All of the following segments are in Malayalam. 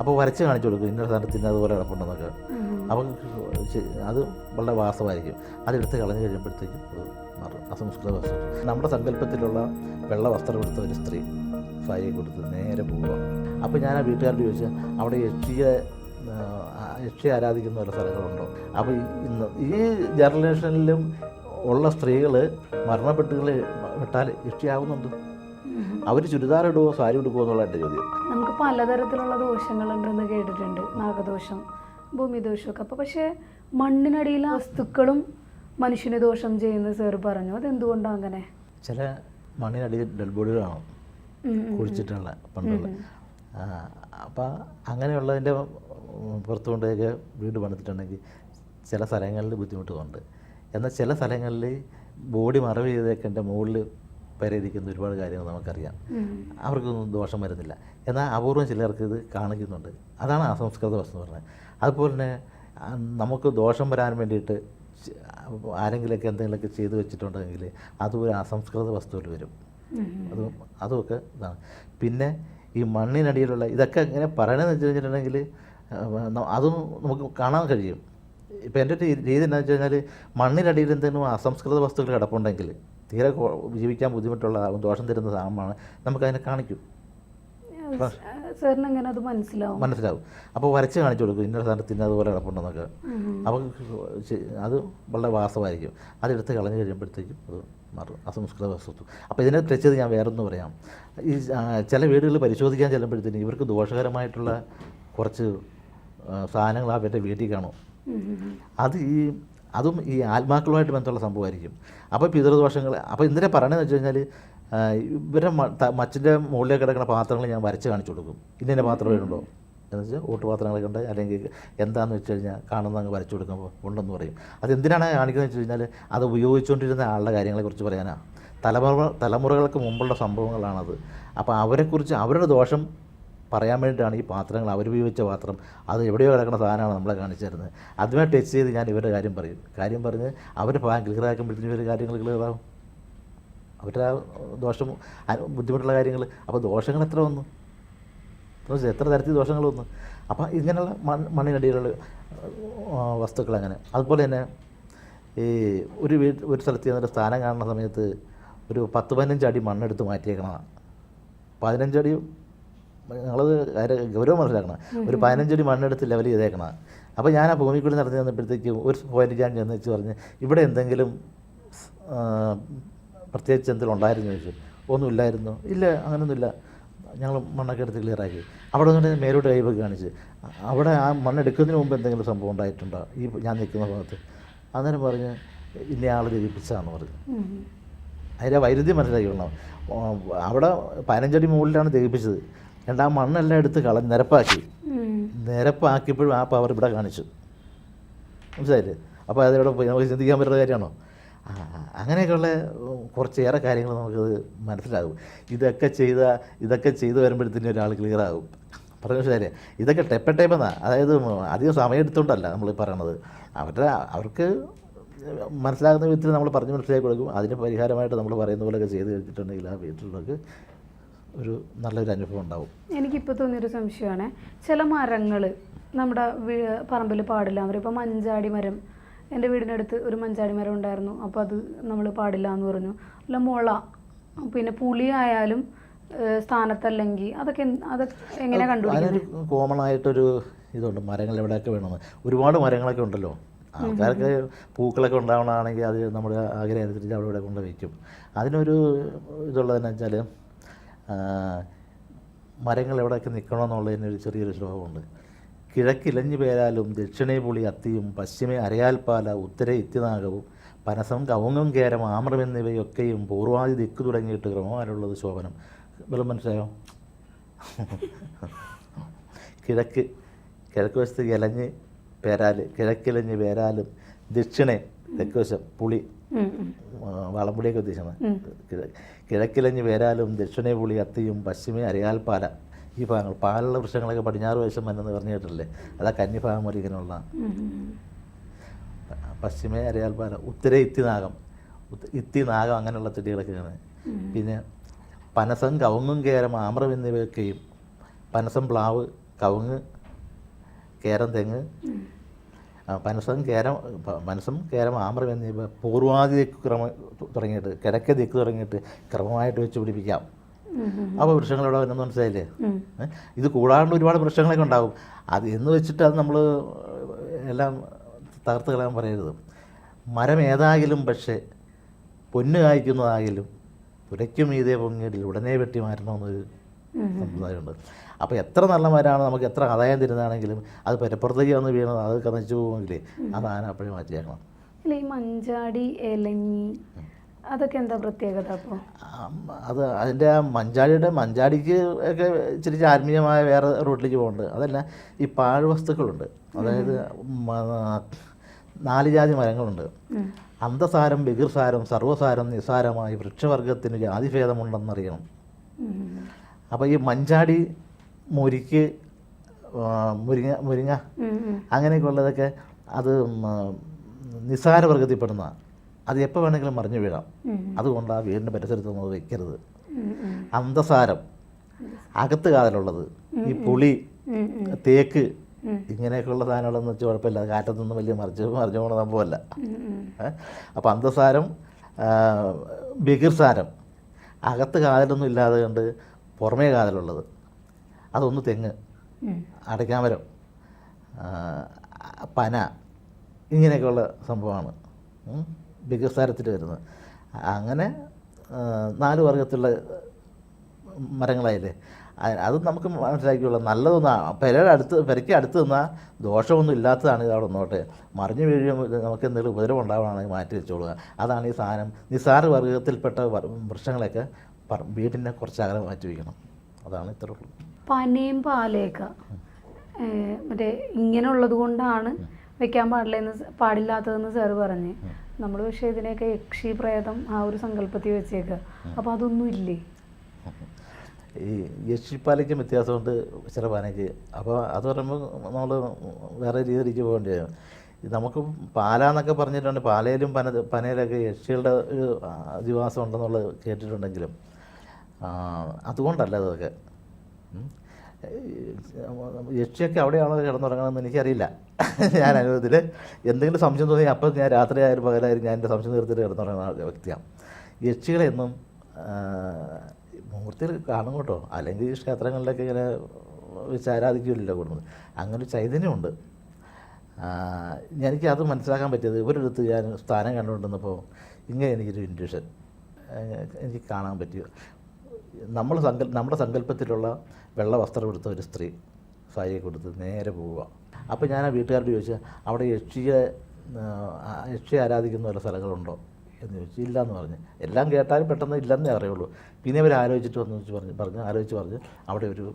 അപ്പോൾ വരച്ച് കാണിച്ചു കൊടുക്കും ഇന്ന സ്ഥലത്ത് ഇന്ന അതുപോലെ കിടപ്പുണ്ടെന്നൊക്കെ. അപ്പം അത് വളരെ വാസമായിരിക്കും. അതെടുത്ത് കളഞ്ഞു കഴിയുമ്പോഴത്തേക്കും അത് മാറും. അസംസ്കൃത വസ്തു. നമ്മുടെ സങ്കല്പത്തിലുള്ള വെള്ള വസ്ത്രം എടുത്ത ഒരു സ്ത്രീ ഭാര്യയെ കൊടുത്ത് നേരെ പോവുക. അപ്പോൾ ഞാൻ ആ വീട്ടുകാരോട് ചോദിച്ചാൽ അവിടെ യക്ഷിയെ യക്ഷി യക്ഷിയെ ആരാധിക്കുന്ന പല സ്ഥലങ്ങളുണ്ടോ? അപ്പോൾ ഇന്ന് ഈ ജനറേഷനിലും ഉള്ള സ്ത്രീകൾ മരണപ്പെട്ടുകൾ വിട്ടാൽ യക്ഷിയാവുന്നുണ്ട്. അവർ ചുരിദാർ ഇടുവോ സാരി ഉടുക്കുമോ എന്നുള്ള എന്റെ ചോദ്യം. പലതരത്തിലുള്ള ദോഷങ്ങളുണ്ടെന്ന് കേട്ടിട്ടുണ്ട്. നാഗദോഷം ഭൂമിദോഷമൊക്കെ. അപ്പോൾ പക്ഷേ മണ്ണിനടിയിലെ വസ്തുക്കളും മനുഷ്യന് ദോഷം ചെയ്യുന്ന സാർ പറഞ്ഞു. അതെന്തുകൊണ്ടാണ് അങ്ങനെ? ചില മണ്ണിനടിയിൽ ഡെഡ് ഉം. കുഴിച്ചിട്ടുള്ള പണ്ടുള്ള. അപ്പം അങ്ങനെയുള്ളതിന്റെ പുറത്തു കൊണ്ടൊക്കെ വീട് പണിതിട്ടുണ്ടെങ്കിൽ ചില സ്ഥലങ്ങളിൽ ബുദ്ധിമുട്ടുമുണ്ട് എന്നാൽ ചില സ്ഥലങ്ങളിൽ ബോഡി മറവ് ചെയ്തേക്കന്റെ മുകളിൽ പെരയിരിക്കുന്ന ഒരുപാട് കാര്യങ്ങൾ നമുക്കറിയാം. അവർക്കൊന്നും ദോഷം വരുന്നില്ല. എന്നാൽ അപൂർവം ചിലർക്ക് ഇത് കാണിക്കുന്നുണ്ട്. അതാണ് അസംസ്കൃത വസ്തു എന്ന് പറഞ്ഞത്. അതുപോലെ തന്നെ നമുക്ക് ദോഷം വരാൻ വേണ്ടിയിട്ട് ആരെങ്കിലുമൊക്കെ എന്തെങ്കിലുമൊക്കെ ചെയ്തു വെച്ചിട്ടുണ്ടെങ്കിൽ അതും ഒരു അസംസ്കൃത വസ്തുവിൽ വരും. അതും അതുമൊക്കെ ഇതാണ്. പിന്നെ ഈ മണ്ണിനടിയിലുള്ള ഇതൊക്കെ ഇങ്ങനെ പറയണമെന്ന് വെച്ച് കഴിഞ്ഞിട്ടുണ്ടെങ്കിൽ അതും നമുക്ക് കാണാൻ കഴിയും. ഇപ്പം എന്റെ ഒരു രീതി എന്താണെന്ന് വെച്ച് കഴിഞ്ഞാൽ മണ്ണിനടിയിൽ എന്തെങ്കിലും അസംസ്കൃത വസ്തുക്കൾ കിടപ്പുണ്ടെങ്കിൽ തീരെ ജീവിക്കാൻ ബുദ്ധിമുട്ടുള്ളതാകും ദോഷം തരുന്ന സാധനമാണ് നമുക്കതിനെ കാണിക്കും. സാറിന് അത് മനസ്സിലാവും? മനസ്സിലാവും. അപ്പോൾ വരച്ച് കാണിച്ചു കൊടുക്കും. ഇന്ന സ്ഥലത്ത് ഇന്ന അതുപോലെ കിടപ്പുണ്ടെന്നൊക്കെ. അപ്പോൾ അത് വളരെ വാസമായിരിക്കും അതെടുത്ത് കളഞ്ഞു കഴിയുമ്പോഴത്തേക്കും അത് മാറും. അസംസ്കൃത വസ്തു അപ്പോൾ ഇതിനെ തെച്ചത് ഞാൻ വേറൊന്ന് പറയാം. ഈ ചില വീടുകൾ പരിശോധിക്കാൻ ചെല്ലുമ്പോഴത്തേനും ഇവർക്ക് ദോഷകരമായിട്ടുള്ള കുറച്ച് ആ, സാധനങ്ങൾ അവരുടെ വീട്ടിൽ കാണും. അത് ഈ അതും ഈ ആത്മാക്കളുമായിട്ട് ബന്ധമുള്ള സംഭവമായിരിക്കും. അപ്പോൾ പിതൃദോഷങ്ങൾ അപ്പോൾ എന്തിനാ പറയണതെന്ന് വെച്ച് കഴിഞ്ഞാൽ ഇവരെ മച്ചിന്റെ മുകളിലേക്ക് കിടക്കുന്ന പാത്രങ്ങൾ ഞാൻ വരച്ച് കാണിച്ചു കൊടുക്കും. ഇന്ന പാത്രം വരുന്നുണ്ടോ എന്ന് വെച്ചാൽ ഓട്ടുപാത്രങ്ങളൊക്കെ ഉണ്ട് അല്ലെങ്കിൽ എന്താണെന്ന് വെച്ച് കഴിഞ്ഞാൽ കാണുന്ന അങ്ങ് വരച്ചു കൊടുക്കുമ്പോൾ ഉണ്ടെന്ന് പറയും. അത് എന്തിനാണ് കാണിക്കുന്നത് വെച്ച് കഴിഞ്ഞാൽ അത് ഉപയോഗിച്ചുകൊണ്ടിരുന്ന ആളുടെ കാര്യങ്ങളെക്കുറിച്ച് പറയാനാണ് തലമുറ തലമുറകൾക്ക് മുമ്പുള്ള സംഭവങ്ങളാണത്. അപ്പോൾ അവരെക്കുറിച്ച് അവരുടെ ദോഷം പറയാൻ വേണ്ടിയിട്ടാണ് ഈ പാത്രങ്ങൾ അവർ ഉപയോഗിച്ച പാത്രം. അത് എവിടെയോ കിടക്കുന്ന സാധനമാണ് നമ്മളെ കാണിച്ചു തരുന്നത്. അതുമായി ടച്ച് ചെയ്ത് ഞാൻ ഇവരുടെ കാര്യം പറയും. കാര്യം പറഞ്ഞ് അവർ ക്ലിയർ ആക്കുമ്പോഴത്തേക്കും ഇവർ കാര്യങ്ങൾ ക്ലിയർ ആവും അവരുടെ ദോഷം ബുദ്ധിമുട്ടുള്ള കാര്യങ്ങൾ. അപ്പോൾ ദോഷങ്ങൾ എത്ര വന്നു? എത്ര തരത്തിൽ ദോഷങ്ങൾ വന്നു? അപ്പോൾ ഇങ്ങനെയുള്ള മണ്ണ് മണ്ണിനടിയിലുള്ള വസ്തുക്കൾ അങ്ങനെ. അതുപോലെ തന്നെ ഈ ഒരു വീട് ഒരു സ്ഥലത്ത് ചെന്നൊരു സ്ഥാനം കാണുന്ന സമയത്ത് ഒരു പത്ത് പതിനഞ്ച് അടി മണ്ണെടുത്ത് മാറ്റിയേക്കണതാണ്. പതിനഞ്ചടി ഞങ്ങളത് കാര്യം ഗൗരവം മനസ്സിലാക്കണം. ഒരു പതിനഞ്ചടി മണ്ണെടുത്ത് ലെവൽ ചെയ്തേക്കണം. അപ്പോൾ ഞാൻ ആ ഭൂമി കൂടി നടന്നു വന്നപ്പോഴത്തേക്കും ഒരു പോയിന്റ് ഞാൻ ചെന്ന് വെച്ച് പറഞ്ഞ് ഇവിടെ എന്തെങ്കിലും പ്രത്യേകിച്ച് എന്തെങ്കിലും ഉണ്ടായിരുന്നു? ചോദിച്ചു. ഒന്നുമില്ലായിരുന്നു. ഇല്ല അങ്ങനെയൊന്നുമില്ല ഞങ്ങൾ മണ്ണൊക്കെ എടുത്ത് ക്ലിയറാക്കി അവിടെ നിന്ന് മേലോട്ട് കൈവൊക്കെ കാണിച്ച്. അവിടെ ആ മണ്ണെടുക്കുന്നതിന് മുമ്പ് എന്തെങ്കിലും സംഭവം ഉണ്ടായിട്ടുണ്ടോ? ഈ ഞാൻ നിൽക്കുന്ന ഭാഗത്ത്. അന്നേരം പറഞ്ഞ് ഇന്നേ ആൾ ജയിപ്പിച്ചാന്ന് പറഞ്ഞു. അതിന്റെ വൈരുദ്ധ്യം മനസ്സിലാക്കിക്കൊള്ളണം അവിടെ പതിനഞ്ചടി മുകളിലാണ് ദഹിപ്പിച്ചത് ആ മണ്ണെല്ലാം എടുത്ത് കളഞ്ഞ് നിരപ്പാക്കി. നിരപ്പാക്കിയപ്പോഴും ആ പവർ ഇവിടെ കാണിച്ചു. മനസ്സിലായില്ലേ? അപ്പോൾ അതിവിടെ പോയി നമുക്ക് ചിന്തിക്കാൻ പറ്റുന്ന കാര്യമാണോ? അങ്ങനെയൊക്കെയുള്ള കുറച്ചേറെ കാര്യങ്ങൾ നമുക്കത് മനസ്സിലാകും. ഇതൊക്കെ ചെയ്ത ഇതൊക്കെ ചെയ്തു വരുമ്പോഴത്തേനും ഒരാൾ ക്ലിയർ ആകും. പറഞ്ഞ ശരി ഇതൊക്കെ ടെപ്പ ടൈപ്പെന്നാണ് അതായത് അധികം സമയം എടുത്തുകൊണ്ടല്ല നമ്മൾ പറയണത്. അവരുടെ അവർക്ക് മനസ്സിലാകുന്ന വിധത്തിൽ നമ്മൾ പറഞ്ഞ് മനസ്സിലാക്കി കൊടുക്കും. അതിന് പരിഹാരമായിട്ട് നമ്മൾ പറയുന്ന പോലെയൊക്കെ ചെയ്ത് കഴിഞ്ഞിട്ടുണ്ടെങ്കിൽ ആ വീട്ടിലുള്ളവർക്ക് ഒരു നല്ലൊരു അനുഭവം ഉണ്ടാവും. എനിക്കിപ്പോൾ തോന്നിയൊരു സംശയമാണ്. ചില മരങ്ങൾ നമ്മുടെ പറമ്പിൽ പാടില്ല. ഇപ്പോൾ മഞ്ചാടി മരം എന്റെ വീടിനടുത്ത് ഒരു മഞ്ചാടി മരം ഉണ്ടായിരുന്നു. അപ്പോൾ അത് നമ്മൾ പാടില്ല എന്ന് പറഞ്ഞു. അല്ല മുള പിന്നെ പുളി ആയാലും സ്ഥാനത്തല്ലെങ്കിൽ അതൊക്കെ അതൊക്കെ എങ്ങനെ കണ്ടു അതിനൊരു കോമൺ ആയിട്ടൊരു ഇതുണ്ട്. മരങ്ങൾ എവിടെയൊക്കെ വേണമെന്ന്. ഒരുപാട് മരങ്ങളൊക്കെ ഉണ്ടല്ലോ. ആൾക്കാർക്ക് പൂക്കളൊക്കെ ഉണ്ടാവണമെങ്കിൽ അത് നമ്മുടെ ആഗ്രഹം അനുസരിച്ച് അവിടെ ഇവിടെ കൊണ്ട് വയ്ക്കും. അതിനൊരു ഇതുള്ളതെന്ന് വെച്ചാൽ മരങ്ങൾ എവിടെയൊക്കെ നിൽക്കണമെന്നുള്ളതിന് ഒരു ചെറിയൊരു ശ്ലോകമുണ്ട്. കിഴക്കിലഞ്ഞു പേരാലും ദക്ഷിണേ പുളി അത്തിയും പശ്ചിമേ അരയാൽപ്പാല ഉത്തരേ ഇത്തിനാഗവും പനസം കവുങ്ങും കേരം ആമ്രം എന്നിവയൊക്കെയും പൂർവാദി ദിക്ക് തുടങ്ങിയിട്ട് ക്രമമാലുള്ളത് ശോഭനം. വെള്ളം മനസ്സിലായോ? കിഴക്ക് കിഴക്ക് വശത്ത് ഇലഞ്ഞ് പേരാൽ കിഴക്കിലഞ്ഞ് പേരാലും ദക്ഷിണേ തെക്ക് വശം പുളി വളംപുളിയൊക്കെ ഉദ്ദേശിക്കുന്നത് കിഴക്കിലഞ്ഞ് വേരാലും ദക്ഷിണേ പുളി അത്തിയും പശ്ചിമേ അരയാൽപ്പാല ഈ ഭാഗങ്ങൾ പാലുള്ള വൃക്ഷങ്ങളൊക്കെ പടിഞ്ഞാറ് വശം എന്നു പറഞ്ഞു കേട്ടില്ലേ അതാ കന്നിഭാഗം പോലെ ഇങ്ങനെയുള്ള. പശ്ചിമേ അരയാൽപ്പാല ഉത്തരേ ഇത്തിനാഗം ഇത്തിനാഗം അങ്ങനെയുള്ള ചെടികളൊക്കെയാണ് പിന്നെ പനസം കവുങ്ങും കേരം ആമ്രം എന്നിവയൊക്കെയും പനസം പ്ലാവ് കവുങ്ങ് കേരം തെങ്ങ് പനസം കേരം മനസ്സും കേരം ആമ്രം എന്നിവ പൂർവാദി ദിക്ക് ക്രമം തുടങ്ങിയിട്ട് കിഴക്കേ ദിക്ക് തുടങ്ങിയിട്ട് ക്രമമായിട്ട് വെച്ച് പിടിപ്പിക്കാം. അപ്പോൾ വൃക്ഷങ്ങളോട് വരുന്നത് മനസ്സിലായില്ലേ? ഇത് കൂടാണ്ട് ഒരുപാട് വൃക്ഷങ്ങളൊക്കെ ഉണ്ടാകും. അത് എന്ന് വെച്ചിട്ട് അത് നമ്മൾ എല്ലാം തകർത്ത് കളയാൻ പറയരുത്. മരം ഏതായാലും പക്ഷേ പൊന്ന് കായ്ക്കുന്നതായാലും പുരയ്ക്കും മീതെ പൊങ്ങിയിടിൽ ഉടനെ വെട്ടി മാറ്റണമെന്നൊരു സമ്പ്രദായമുണ്ട്. അപ്പോൾ എത്ര നല്ല മരമാണ് നമുക്ക് എത്ര ആദായം തരുന്നതാണെങ്കിലും അത് പെരപ്പുറത്തേക്ക് വന്ന് വീണത് അത് കനച്ചു പോകുമെങ്കിലേ അത് ആന അപ്പോഴേ മാറ്റിയേക്കണം. ഇല്ല ഈ മഞ്ചാടി എലഞ്ഞി അതൊക്കെ എന്താ പ്രത്യേകത അപ്പോൾ അത് അതിന്റെ ആ മഞ്ചാടിയുടെ മഞ്ചാടിക്ക് ഒക്കെ ഇച്ചിരി ആത്മീയമായ വേറെ റൂട്ടിലേക്ക് പോകുന്നുണ്ട് അതല്ല ഈ പാഴ് വസ്തുക്കളുണ്ട്. അതായത് നാല് ജാതി മരങ്ങളുണ്ട്. അന്തസാരം ബഹിർസാരം സർവസാരം നിസാരമായി വൃക്ഷവർഗത്തിന് ജാതിഭേദമുണ്ടെന്നറിയണം. അപ്പോൾ ഈ മഞ്ചാടി മുരിക്ക് മുരിങ്ങ മുരിങ്ങ അങ്ങനെയൊക്കെ ഉള്ളതൊക്കെ അത് നിസ്സാരവർഗത്തിൽപ്പെടുന്ന അത് എപ്പോൾ വേണമെങ്കിലും മറിഞ്ഞു വീഴാം. അതുകൊണ്ട് ആ വീടിന്റെ പരിസരത്ത് നമ്മൾ വെക്കരുത്. അന്തസാരം അകത്ത് കാതലുള്ളത് ഈ പുളി തേക്ക് ഇങ്ങനെയൊക്കെയുള്ള സാധനങ്ങളെന്ന് വെച്ചാൽ കുഴപ്പമില്ല കാറ്റത്തൊന്നും വലിയ മറിച്ച് മറിഞ്ഞു പോകുന്ന സംഭവമല്ല. അപ്പോൾ അന്തസാരം ബിഗിർസാരം അകത്ത് കാതലൊന്നും ഇല്ലാതെ കണ്ട് പുറമേ കാതലുള്ളത്. അതൊന്ന് തെങ്ങ് അടയ്ക്കാമരം പന ഇങ്ങനെയൊക്കെയുള്ള സംഭവമാണ്. വികസാരത്തിൽ വരുന്നത്. അങ്ങനെ നാല് വർഗത്തിലുള്ള മരങ്ങളായില്ലേ? അത് നമുക്ക് മനസ്സിലാക്കിയുള്ള നല്ലതൊന്നും. പെരയുടെ അടുത്ത് പെരയ്ക്ക് അടുത്ത് നിന്നാൽ ദോഷമൊന്നും ഇല്ലാത്തതാണ് ഇത് അവിടെ ഒന്നോട്ടെ മറിഞ്ഞു വീഴുമ്പോൾ നമുക്ക് എന്തെങ്കിലും ഉപദ്രവം ഉണ്ടാവുകയാണെങ്കിൽ മാറ്റി വെച്ചോളുക. അതാണ് ഈ സാധനം. നിസാര വർഗത്തിൽപ്പെട്ട വർ- വൃക്ഷങ്ങളൊക്കെ വീടിനെ കുറച്ച് അകലം മാറ്റി വയ്ക്കണം. അതാണ് ഇത്ര ഉള്ളൂ. പനയും പാലയൊക്കെ മറ്റേ ഇങ്ങനെ ഉള്ളത് കൊണ്ടാണ് വെക്കാൻ പാടില്ലെന്ന് പാടില്ലാത്തതെന്ന് സാറ് പറഞ്ഞ്. നമ്മൾ പക്ഷേ ഇതിനെയൊക്കെ യക്ഷി പ്രേതം ആ ഒരു സങ്കല്പത്തിൽ വെച്ചേക്കുക അപ്പോൾ അതൊന്നും ഇല്ലേ? ഈ യക്ഷിപ്പാലയ്ക്കും വ്യത്യാസമുണ്ട് ചില പാനയ്ക്ക്. അപ്പോൾ അത് പറയുമ്പോൾ നമ്മൾ വേറെ രീതിയിലേക്ക് പോകേണ്ടി വരും. നമുക്ക് പാല എന്നൊക്കെ പറഞ്ഞിട്ടുണ്ട്. പാലയിലും പന പനയിലൊക്കെ യക്ഷികളുടെ ഒരു അധിവാസം ഉണ്ടെന്നുള്ളത് കേട്ടിട്ടുണ്ടെങ്കിലും. അതുകൊണ്ടല്ല. ഈ യക്ഷിയൊക്കെ അവിടെയാണോ കിടന്നുറങ്ങണമെന്ന് എനിക്കറിയില്ല. ഞാൻ അനുഭവത്തിൽ എന്തെങ്കിലും സംശയം തോന്നി അപ്പോൾ ഞാൻ രാത്രിയായാലും പകലായാലും ഞാൻ എന്റെ സംശയം തീർത്തിട്ട് കിടന്നുറങ്ങുന്ന വ്യക്തിയാണ്. യക്ഷികളെ എന്നും മൂർത്തിയിൽ കാണും കേട്ടോ. അല്ലെങ്കിൽ ക്ഷേത്രങ്ങളിലൊക്കെ ഇങ്ങനെ വെച്ച് ആരാധിക്കില്ലല്ലോ കൂടുന്നത് അങ്ങനൊരു ചൈതന്യമുണ്ട്. എനിക്ക് അത് മനസ്സിലാക്കാൻ പറ്റിയത് ഇവരെടുത്ത് ഞാൻ സ്ഥാനം കണ്ടുകൊണ്ടിരുന്നപ്പോൾ ഇങ്ങനെ എനിക്കൊരു ഇൻഡ്യൂഷൻ എനിക്ക് കാണാൻ പറ്റിയോ? നമ്മൾ സങ്കൽ നമ്മുടെ സങ്കല്പത്തിലുള്ള വെള്ള വസ്ത്രം എടുത്ത ഒരു സ്ത്രീ സാരിയെ കൊടുത്ത് നേരെ പോവുക. അപ്പോൾ ഞാൻ ആ വീട്ടുകാരോട് ചോദിച്ചു അവിടെ യക്ഷിയെ യക്ഷിയെ ആരാധിക്കുന്ന വല്ല സ്ഥലങ്ങളുണ്ടോ? എന്ന് ചോദിച്ചു ഇല്ല എന്ന് പറഞ്ഞ്. എല്ലാം കേട്ടാലും പെട്ടെന്ന് ഇല്ലെന്നേ അറിയുള്ളൂ. പിന്നെ അവർ ആലോചിച്ചിട്ട് വന്നു വെച്ച് പറഞ്ഞു പറഞ്ഞു ആലോചിച്ച് പറഞ്ഞ് അവിടെ ഒരു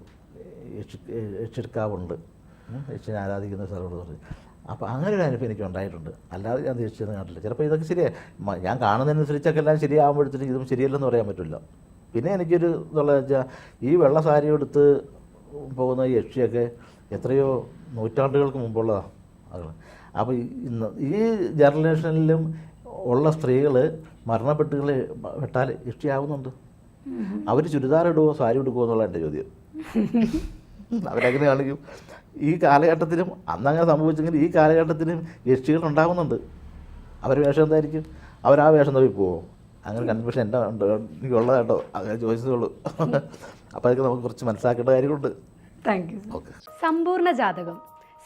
യക്ഷി യക്ഷിക്കാവുണ്ട് യക്ഷിനെ ആരാധിക്കുന്ന സ്ഥലമുണ്ട് പറഞ്ഞു. അപ്പോൾ അങ്ങനെ ഒരു അനുഭവം എനിക്ക് ഉണ്ടായിട്ടുണ്ട്. അല്ലാതെ ഞാൻ തിരിച്ചു കാണില്ല. ചിലപ്പോൾ ഇതൊക്കെ ശരിയാണ് ഞാൻ കാണുന്നതിനനുസരിച്ചൊക്കെ എല്ലാം ശരിയാകുമ്പോഴത്തേക്കും ഇതും ശരിയല്ലെന്ന് പറയാൻ പറ്റില്ല. പിന്നെ എനിക്കൊരു ഇതുള്ളത് വെച്ചാൽ ഈ വെള്ള സാരി എടുത്ത് പോകുന്ന ഈ യക്ഷിയൊക്കെ എത്രയോ നൂറ്റാണ്ടുകൾക്ക് മുമ്പുള്ളതാണ് അപ്പോൾ ഇന്ന് ഈ ജനറേഷനിലും ഉള്ള സ്ത്രീകൾ മരണപ്പെട്ടുകൾ വെട്ടാൽ യക്ഷിയാവുന്നുണ്ട്. അവർ ചുരിദാർ ഇടുമോ സാരി എടുക്കുമോ എന്നുള്ള എന്റെ ചോദ്യം. അവരങ്ങനെ കാണിക്കും ഈ കാലഘട്ടത്തിലും അന്നങ്ങനെ സംഭവിച്ചെങ്കിൽ ഈ കാലഘട്ടത്തിലും യക്ഷികൾ ഉണ്ടാകുന്നുണ്ട് അവർ വേഷം എന്തായിരിക്കും? അവർ ആ വേഷം തപ്പി പോവും? അങ്ങനെ കൺഫ്യൂഷൻ എന്റെ ഉണ്ട്. എനിക്കുള്ളത് കേട്ടോ അങ്ങനെ ചോദിച്ചതേ ഉള്ളൂ അപ്പോൾ അതൊക്കെ നമുക്ക് കുറച്ച് മനസ്സിലാക്കേണ്ട കാര്യമുണ്ട് താങ്ക് യു ഓക്കെ സമ്പൂർണ ജാതകം.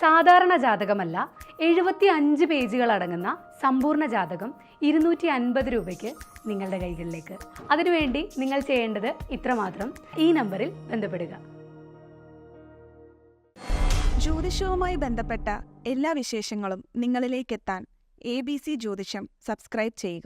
സാധാരണ ജാതകമല്ല എഴുപത്തി അഞ്ച് പേജുകൾ അടങ്ങുന്ന സമ്പൂർണ ജാതകം ഇരുന്നൂറ്റി അൻപത് രൂപയ്ക്ക് നിങ്ങളുടെ കൈകളിലേക്ക്. അതിനുവേണ്ടി നിങ്ങൾ ചെയ്യേണ്ടത് ഇത്രമാത്രം. ഈ നമ്പറിൽ ബന്ധപ്പെടുക. ജ്യോതിഷവുമായി ബന്ധപ്പെട്ട എല്ലാ വിശേഷങ്ങളും നിങ്ങളിലേക്കെത്താൻ എ ബി സി ജ്യോതിഷം സബ്സ്ക്രൈബ് ചെയ്യുക.